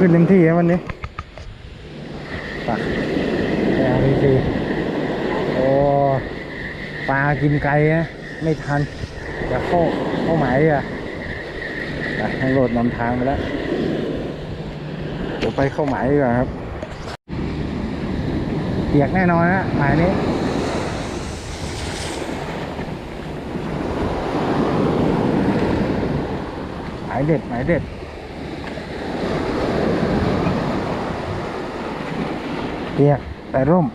ขึ้นเต็มที่ครับวันนี้ปะแอพีซีโอ้ปลากินไกลนะไม่ทันเดี๋ยวเข้าเข้าหมายอะไปทางโหลดนำทางไปแล้วเดี๋ยวไปเข้าหมายดีกว่าครับเปียกแน่นอนนะหมายนี้หมายเด็ดหมายเด็ด เปียกแต่ร่ม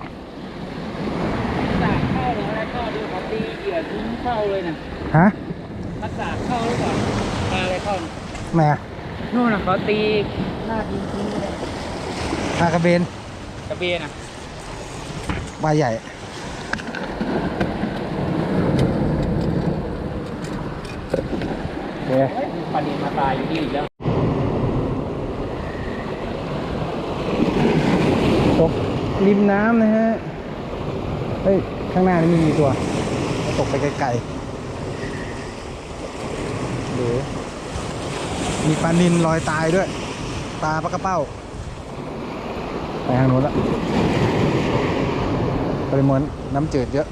สากเข้าเลยแล้วก็ดูเขาตีเหยื่อทิ้งเข้าเลยนะฮะทักษะเข้าหรือเปล่าปลาอะไรเข้าน่ะแม่นู่นน่ะเขาตีหน้าทิ้งทิ้งเลยปลากระเบนกระเบียน่ะปลาใหญ่ โอเคเฮ้ยปลาเนียนมาตายอยู่นี่อีกแล้ว ตก ริมน้ำนะฮะ เฮ้ย ข้างหน้านี่มีตัว ตกไปไกลๆหรือมีปลานินลอยตายด้วย ปลาปลากระเป้า ไปทางโน้นละปริมาณน้ำจืดเยอะ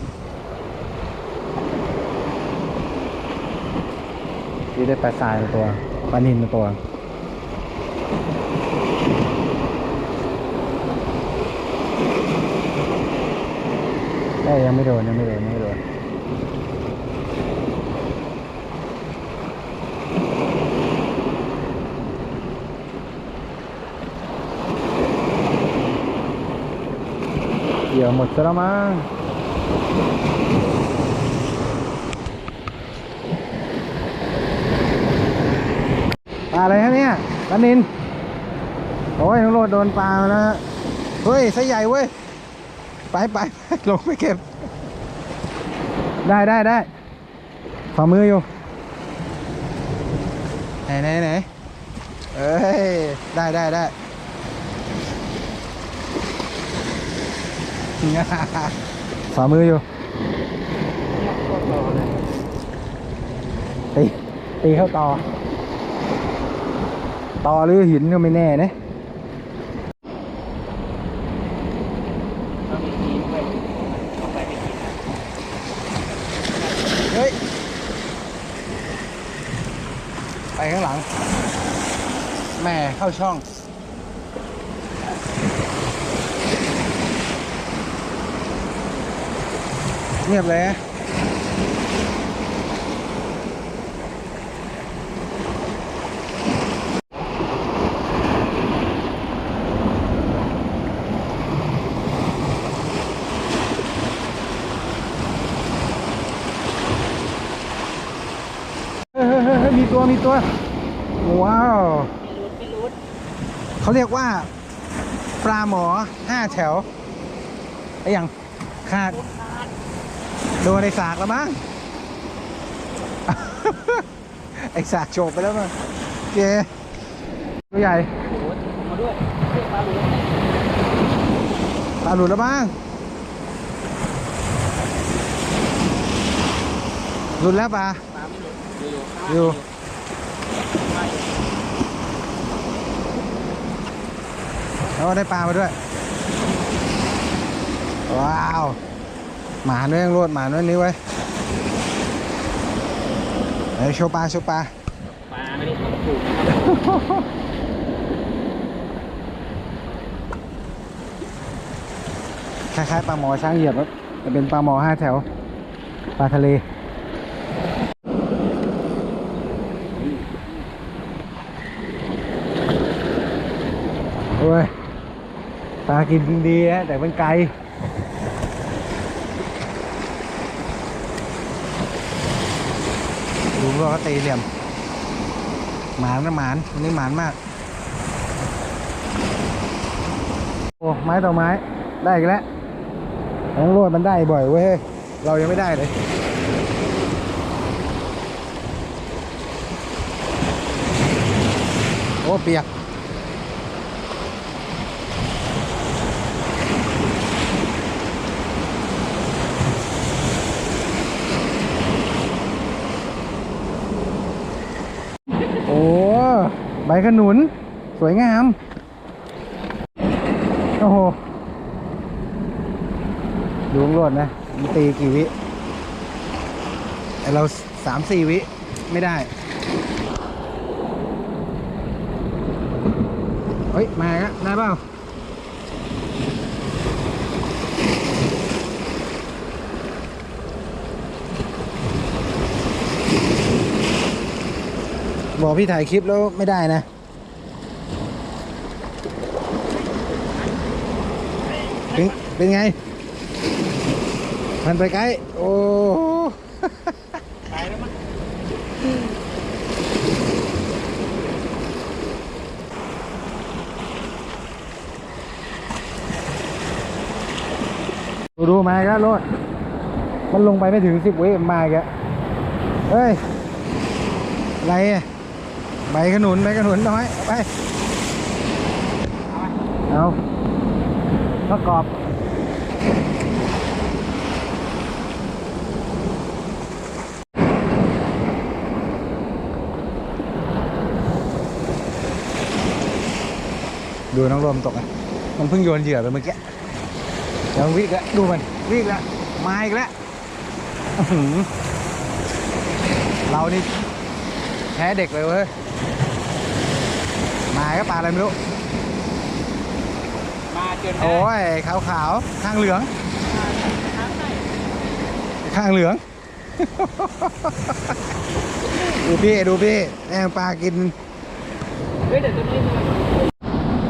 ที่ได้ปลาทรายตัวปลานินตัว อ้ยยังไม่โดนยังไม่โดนยังไม่โดนเหยื่อหมดซะแล้วมั้งปลาอะไรฮะเนี่ยปลานินโอ้ยน้องโรดโดนปลาแล้วฮะเฮ้ยไซใหญ่เว้ย ไปไปไปลงไปเก็บ ได้ได้ได้ฝ่ามืออยู่ ไหนไหนไหนเอ้ย ได้ได้ได้ฝ่ามืออยู่ตีตีเข้าต่อ ต่อหรือหินก็ไม่แน่นะ เรามีทีมด้วยเอาไปไม่กินนะ เฮ้ย ไป ข้างหลังแม่เข้าช่อง เงียบเลยเฮ้เฮ้เฮ้มีตัว มีตัว ว้าว ไม่รุดไม่รุดเขาเรียกว่า ปลาหมอห้าแถวไอ้อย่างขาด โดนไอ้สากแล้วมั้ง ไอ้สากโฉบไปแล้วมั้งโอเคตัวใหญ่โอ้โหมาด้วยเรียกปลาหลุดปลาหลุดแล้วมั้งหลุดแล้วปลาปลาไม่หลุดอยู่ อยู่แล้วก็ได้ปลามาด้วย ว้าว หมาด้วยยังรวดหมาด้วยนี้ไว้ยเดี๋ยวโชว์ปลาโชว์ปลา ปลาไม่ได้ทำถูกคล้ายๆปลาหมอช้างเหยียบครับแต่เป็นปลาหมอห้าแถว ปลาทะเลโอ้ย ปลากินดีฮะแต่มันไกลดูว่าเขาตีเหลี่ยม หมานนะหมานวันนี้หมานมาก โอ้ไม้ต่อไม้ ได้อีกแล้วน้องโรดมันได้บ่อยเว้ย เรายังไม่ได้เลยโอ้เปียก ใบขนุน สวยงาม โอ้โหดูงรอดนะมันตีกี่วิเราสามสี่วิ ไม่ได้ เฮ้ย มาแล้วได้เปล่า บอกพี่ถ่ายคลิปแล้วไม่ได้นะเป็นเป็นไงมันไปไกลโอ้โหตายแล้วมั้งดูดูมาอีก็รถมันลงไปไม่ถึงสิบวิมาอีกเฮ้ย อะไรอะ ใบขนุนใบขนุนน้อยไปเอาประกอบดูน้องลมตกอะ มันเพิ่งโยนเหยื่อไปเมื่อกี้เดี๋ยวมันวิ่งล้วดูมันวิ่งล้วมาอีกแล้วเรานี่ พ้เด็กเลยเว้ย มาก็ปลาอะไรไม่รู้ มาจนได้โอ้ยขาวขาวๆข้างเหลืองทั้งไหนข้างเหลือง ดูพี่ดูพี่แองปลากิน เฮ้ยเดี๋ยวตัวนี้มัน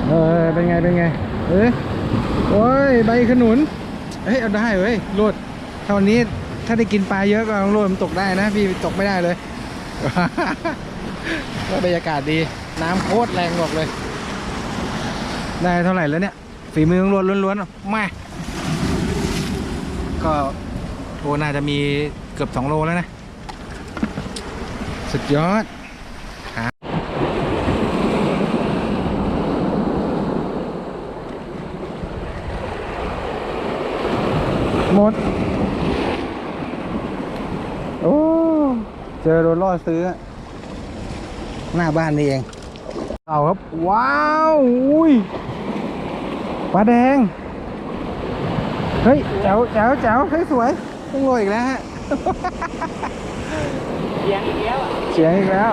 เออเป็นไงเป็นไง เอ้ยโอ้ยใบขนุน เฮ้ยเอาได้เว้ยโลดถ้าวันนี้ถ้าได้กินปลาเยอะก็ลองโลดมันตกได้นะ พี่ตกไม่ได้เลย ก็บรรยากาศดี น้ำโคตรแรงบอกเลย ได้เท่าไหร่แล้วเนี่ย ฝีมือของโลดล้วนๆมาก็โอ้น่าจะมีเกือบสองโลแล้วนะ สุดยอด หมด โอ้ เจ อโดนล่อซื้อ หน้าบ้านนี่เอง เอาครับ ว้าวอุ้ยปลาแดง เฮ้ยแจ๋วแจ๋วแจ๋วเฮ้ยสวยต้องโรยอีกแล้วฮะเสียงอีกแล้วอะเสียงอีกแล้ว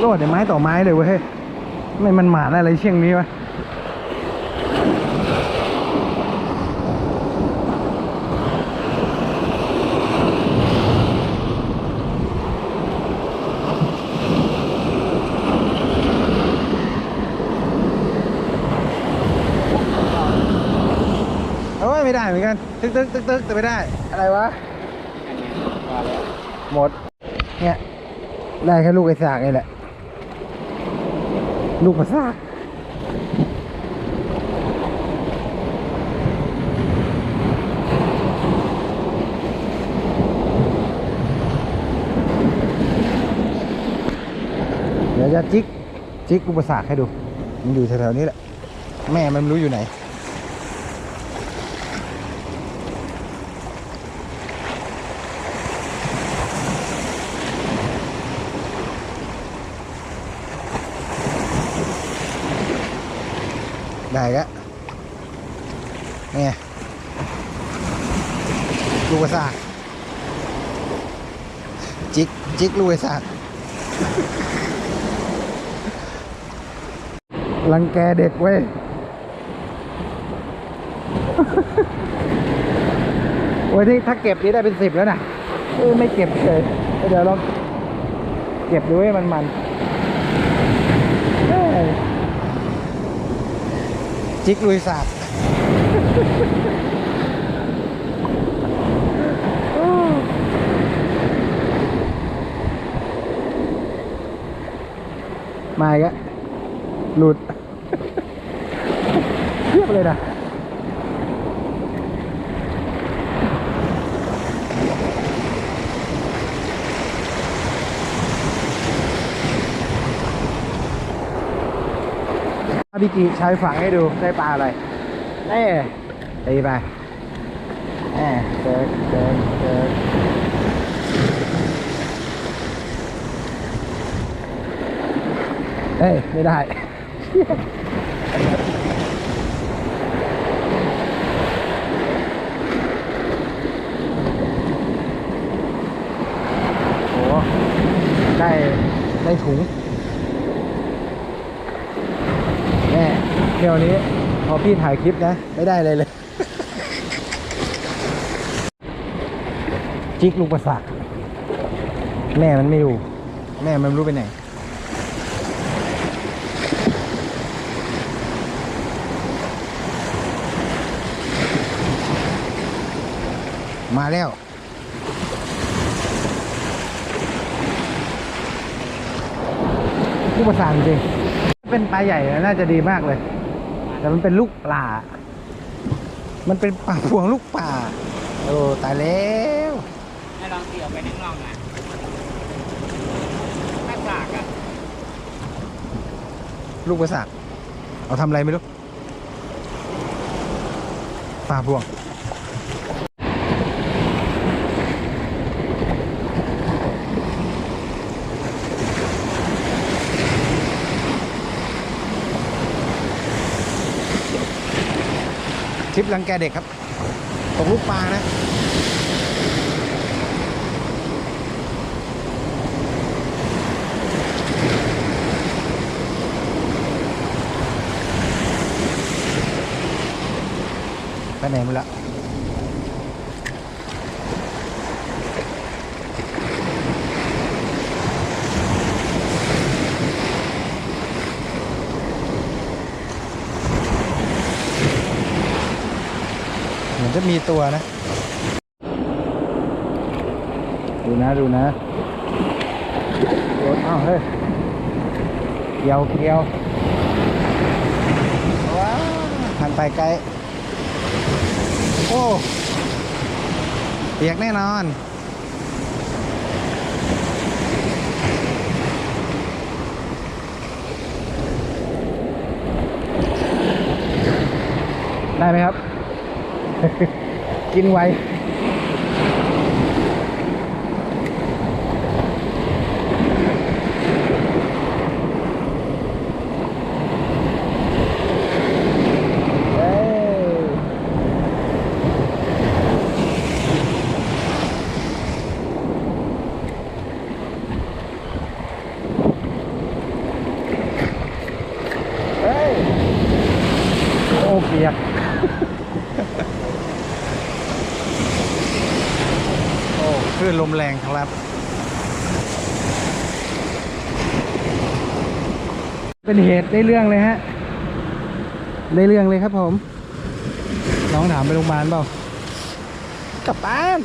โลดเนี่ยไม้ต่อไม้เลยเว้ยไม่มันหมาอะไรเชี่ยงนี้วะ ไม่ได้เหมือนกัน ตึกตึกตึกตึกแต่ไม่ได้ อะไรวะ หมด เนี่ย ได้แค่ลูกไอ้สากนี่แหละ ลูกกระสากเดี๋ยวจะจิกจิกอุปสรรคให้ดู มันอยู่แถวๆนี้แหละ แม่มันรู้อยู่ไหน ได้ก็เนี่ลูกกระสากจิกจิกลูกกระสากรังแกเด็กเว้ยโอ้ยที่ถ้าเก็บนี้ได้เป็นสิบแล้วนะเออไม่เก็บเลยเดี๋ยวลองเก็บดูให้มันมันเอ้ย จิกลุยสาบมาอีกแล้วหลุดเทียบเลยนะ อาบิกิใช้ฝังให้ดูได้ปลาอะไรเน่ตีไปแน่เจอเจอเจอเอ้ยไม่ได้โอ้ได้ได้ถุงแม่ เที่ยวนี้ พอพี่ถ่ายคลิปนะ ไม่ได้เลยเลย จิกลูกประสาทแม่มันไม่อยู่ แม่มันรู้ไปไหนมาแล้วลูกประสานจริง เป็นปลาใหญ่น่าจะดีมากเลย แต่มันเป็นลูกปลา มันเป็นปลาพวงลูกป่าโอ้ตายแล้วให้ลองเดี่ยวไปนั่งลองนะถ้าสากอะลูกประสาทเอาทำอะไรไม่รู้ปลาพวง ลิปรังแกเด็กครับตกลูกปลานะไปไหนหมดละ เหมือนจะมีตัวนะ ดูนะดูนะโอ้อ้าวเฮ้ยเกี่ยวเกี่ยวว้าวหันไปไกล โอ้เปียกแน่นอนได้ไหมครับ กินไว เอ้ย เฮ้ย โอ้เปียก โอ้ค ลื่นลมแรงครับ เป็นเหตุได้เรื่องเลยฮะ ได้เรื่องเลยครับผม น้องถามไปโรงพยาบาลเปล่า กลับบ้าน